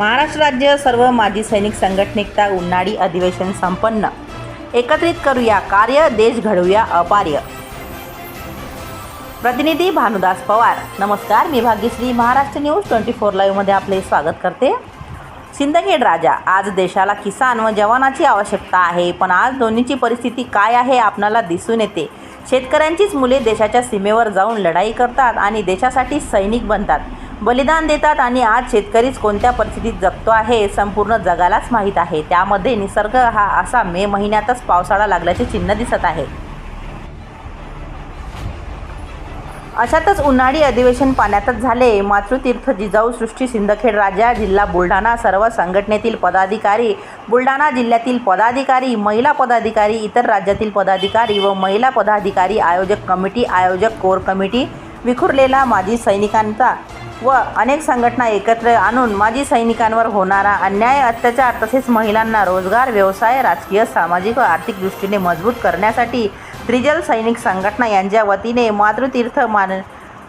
महाराष्ट्र राज्य सर्व माजी सैनिक संघटनेचा उन्हाळी अधिवेशन संपन्न. एकत्रित करूया कार्य देश घडवूया अपार्य. प्रतिनिधी भानुदास पवार. नमस्कार मी Bhagyashree. Maharashtra news twenty four लाईव्हमध्ये आपले स्वागत करते. सिंदखेड राजा आज देशाला किसान व जवानाची आवश्यकता आहे पण आज दोन्हीची परिस्थिती काय आहे आपणाला दिसून येते. शेतकऱ्यांचीच मुले देशाच्या सीमेवर जाऊन लढाई करतात आणि देशासाठी सैनिक बनतात. बलिदान देतात आणि आज शेतकरीच कोणत्या परिस्थितीत जगतो आहे हे संपूर्ण जगालाच माहीत आहे. त्यामध्ये निसर्ग हा असा मे महिन्यातच पावसाळा लागल्याचे चिन्ह दिसत आहे. अशातच उन्हाळी अधिवेशन पाण्यातच झाले. मातृतीर्थ जिजाऊ सृष्टी सिंदखेड राजा जिल्हा बुलढाणा सर्व संघटनेतील पदाधिकारी बुलढाणा जिल्ह्यातील पदाधिकारी महिला पदाधिकारी इतर राज्यातील पदाधिकारी व महिला पदाधिकारी आयोजक कमिटी आयोजक कोर कमिटी विखुरलेला माजी सैनिकांचा व अनेक संघटना एकत्र आणून माजी सैनिकांवर होणारा अन्याय अत्याचार तसेच महिलांना रोजगार व्यवसाय राजकीय सामाजिक व आर्थिक दृष्टीने मजबूत करण्यासाठी त्रिजल सैनिक संघटना यांच्या वतीने मातृतीर्थ मान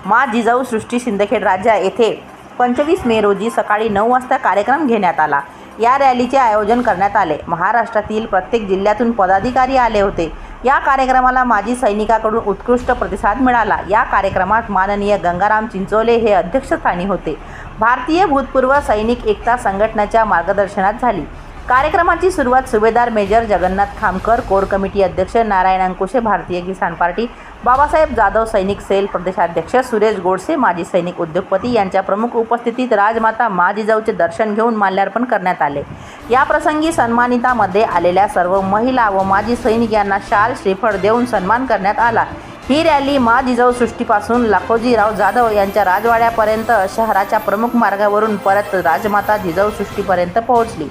मा जिजाऊ सृष्टी सिंदखेड राजा येथे पंचवीस मे रोजी सकाळी नऊ वाजता कार्यक्रम घेण्यात आला. या रॅलीचे आयोजन करण्यात आले. महाराष्ट्रातील प्रत्येक जिल्ह्यातून पदाधिकारी आले होते. या कार्यक्रमाला माजी सैनिकाकडून उत्कृष्ट प्रतिसाद मिळाला. या कार्यक्रमात माननीय गंगाराम चिंचोले हे अध्यक्षस्थानी होते. भारतीय भूतपूर्व सैनिक एकता संघटनेच्या मार्गदर्शनात झाली. कार्यक्रमाची सुरुवात सुभेदार major Jagannath Khamkar core committee अध्यक्ष नारायण अंकुशे भारतीय किसान पार्टी बाबासाहेब जाधव सैनिक सेल प्रदेशाध्यक्ष सुरेश गोडसे माजी सैनिक उद्योगपती यांच्या प्रमुख उपस्थितीत राजमाता माजिजाऊचे दर्शन घेऊन माल्यार्पण करण्यात आले. या प्रसंगी सन्मानितामध्ये आलेल्या सर्व महिला व माजी सैनिक यांना शाल श्रीफळ देऊन सन्मान करण्यात आला. ही रॅली मा जिजाऊ सृष्टीपासून लाखोजीराव जाधव यांच्या राजवाड्यापर्यंत शहराच्या प्रमुख मार्गावरून परत राजमाता जिजाऊ सृष्टीपर्यंत पोहोचली.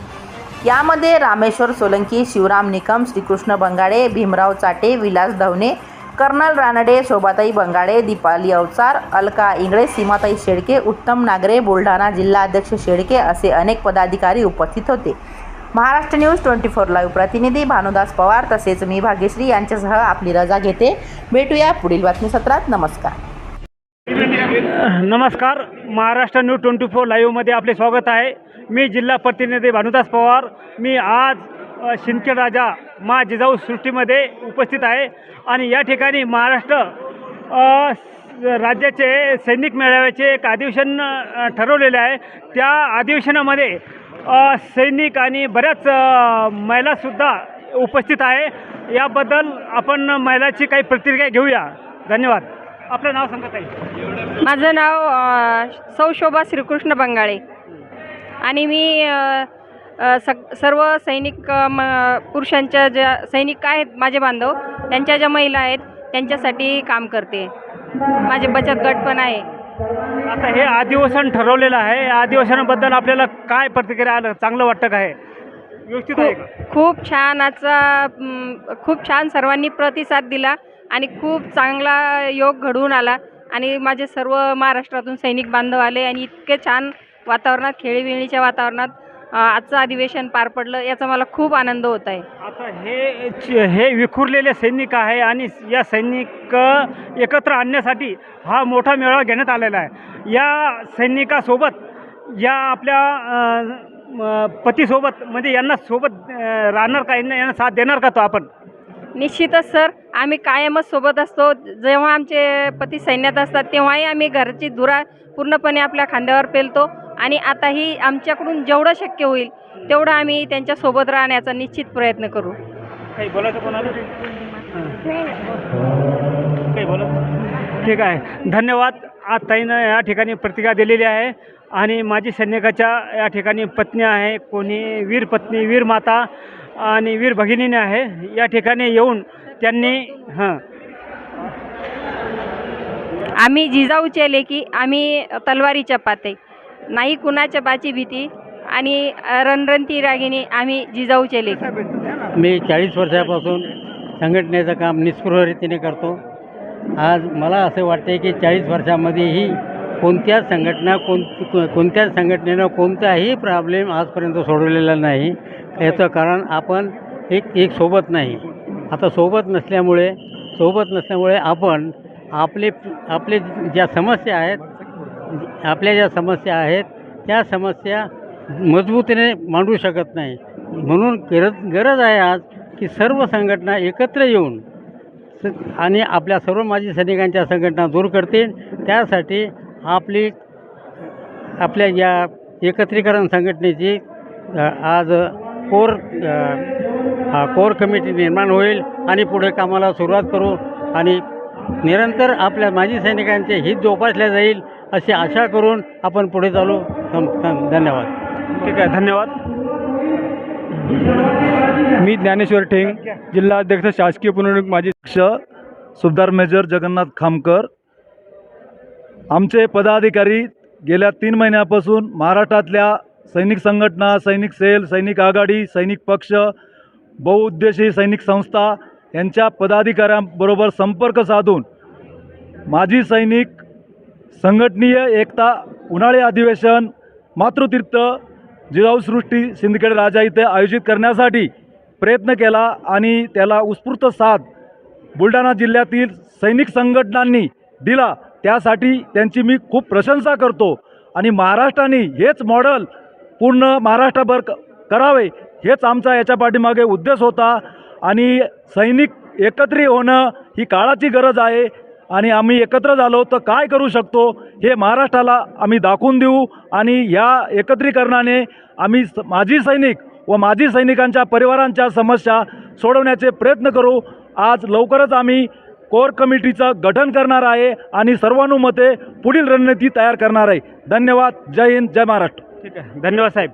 यामध्ये रामेश्वर सोलंकी शिवराम निकम श्रीकृष्ण बंगाडे भीमराव चाटे विलास धवने कर्नल रानडे शोभाताई बंगाडे दीपाली अवचार अलका इंगळे सीमाताई शेडके उत्तम नागरे बुलढाणा जिल्हाध्यक्ष शेडके असे अनेक पदाधिकारी उपस्थित होते. Maharashtra news twenty four live प्रतिनिधी भानुदास पवार तसेच मी भाग्यश्री यांच्यासह आपली रजा घेते. भेटूया पुढील बातमीसत्रात. नमस्कार. नमस्कार महाराष्ट्र न्यूज ट्वेंटी फोर लाईव्हमध्ये आपले स्वागत आहे. मी जिल्हा प्रतिनिधी भानुदास पवार. मी आज शिंदखेड राजा मा जिजाऊ सृष्टीमध्ये उपस्थित आहे. आणि या ठिकाणी महाराष्ट्र राज्याचे सैनिक मेळाव्याचे एक अधिवेशन ठरवलेले आहे. त्या अधिवेशनामध्ये सैनिक आणि बऱ्याच महिलासुद्धा उपस्थित आहे. याबद्दल आपण महिलाची काही प्रतिक्रिया घेऊया. धन्यवाद. आपलं नाव सांगत आहे माझं नाव अ, सौ शोभा श्रीकृष्ण बंगाळे. आणि मी अ, अ, सग सर्व सैनिक अ, म पुरुषांच्या ज्या सैनिक आहेत माझे बांधव त्यांच्या ज्या महिला आहेत त्यांच्यासाठी काम करते. माझे बचत गट पण आहे. आता हे अधिवेशन ठरवलेलं आहे. या अधिवेशनाबद्दल आपल्याला काय प्रतिक्रिया आलं? चांगलं वाटतं व्यवस्थित आहे का? खूप खूप छान आजचा म, खूप छान सर्वांनी प्रतिसाद दिला. आणि खूप चांगला योग घडवून आला. आणि माझे सर्व महाराष्ट्रातून सैनिक बांधव आले आणि इतके छान वातावरणात खेळीमेळीच्या वातावरणात आजचं अधिवेशन पार पडलं याचा मला खूप आनंद होत आहे. आता हे च- हे विखुरलेले सैनिक आहे आणि या सैनिक एकत्र आणण्यासाठी हा मोठा मेळावा घेण्यात आलेला आहे. या सैनिकासोबत या आपल्या पतीसोबत म्हणजे यांना सोबत राहणार का यांना यांना साथ देणार का तो आपण? निश्चितच सर. आम्ही कायमच सोबत असतो. जेव्हा आमचे पती सैन्यात असतात तेव्हाही आम्ही घरची धुरा पूर्णपणे आपल्या खांद्यावर पेलतो आणि आताही आमच्याकडून जेवढं शक्य होईल तेवढं आम्ही त्यांच्यासोबत राहण्याचा निश्चित प्रयत्न करू. काही बोलायचं कोणाला? काही बोला. ठीक आहे. धन्यवाद. आज ताईनं या ठिकाणी प्रतिक्रिया दिलेली आहे आणि माजी सैनिकाच्या या ठिकाणी पत्नी आहे. कोणी वीर पत्नी वीर माता आणि वीर भगिनीने आहे या ठिकाणी येऊन त्यांनी हां. आम्ही जिजाऊचे लेकी आम्ही तलवारीच्या पाते नाही कुणाच्या बाची भीती आणि रणरणती रागिनी आम्ही जिजाऊचे लेकी मी चाळीस वर्षापासून संघटनेचं काम निस्पृह रीतीने करतो. आज मला असं वाटते की चाळीस वर्षामध्येही कोणत्या संघटना कोण कोणत्या कोणत्याच संघटनेनं कोणताही प्रॉब्लेम आजपर्यंत सोडवलेला नाही. याचं कारण आपण एक एक सोबत नाही. आता सोबत नसल्यामुळे सोबत नसल्यामुळे आपण आपले आपले ज्या समस्या आहेत आपल्या ज्या समस्या आहेत त्या समस्या मजबूतीने मांडू शकत नाही. म्हणून गरज गरज आहे आज की सर्व संघटना एकत्र येऊन स- आणि आपल्या सर्व माजी सैनिकांच्या संघटना दूर करतील. त्यासाठी आपली आपल्या या एकत्रीकरण संघटनेची आज कोर हा कोर कमिटी निर्माण होईल आणि पुढे कामाला सुरुवात करू आणि निरंतर आपल्या माजी सैनिकांचे हित जोपासले जाईल अशी आशा करून आपण पुढे चालू. धन्यवाद. ठीक आहे धन्यवाद. मी ज्ञानेश्वर ठेंग जिल्हा अध्यक्ष शासकीय पुनर्निक माजी अध्यक्ष सुभदार मेजर जगन्नाथ खामकर. आमचे पदाधिकारी गेल्या तीन महिन्यापासून महाराष्ट्रातल्या सैनिक संघटना सैनिक सेल सैनिक आघाडी सैनिक पक्ष बहुउद्देशीय सैनिक संस्था यांच्या पदाधिकाऱ्यांबरोबर संपर्क साधून माजी सैनिक संघटनीय एकता उन्हाळी अधिवेशन मातृतीर्थ जिजाऊसृष्टी सिंदखेड राजा इथे आयोजित करण्यासाठी प्रयत्न केला आणि त्याला उत्स्फूर्त साथ बुलढाणा जिल्ह्यातील सैनिक संघटनांनी दिला. त्यासाठी त्यांची मी खूप प्रशंसा करतो. आणि महाराष्ट्राने हेच मॉडल पूर्ण महाराष्ट्रभर क- करावे हेच आमचा याच्या पाठीमागे उद्देश होता. आणि सैनिक एकत्री होणं ही काळाची गरज आहे. आणि आम्ही एकत्र झालो तर काय करू शकतो हे महाराष्ट्राला आम्ही दाखवून देऊ. आणि ह्या एकत्रीकरणाने आम्ही स- माजी सैनिक व माजी सैनिकांच्या परिवारांच्या समस्या सोडवण्याचे प्रयत्न करू. आज लवकरच आम्ही कोर कमिटीचं गठन करणार आहे आणि सर्वानुमते पुढील रणनीती तयार करणार आहे. धन्यवाद. जय हिंद. जय महाराष्ट्र. ठीक आहे. धन्यवाद साहेब.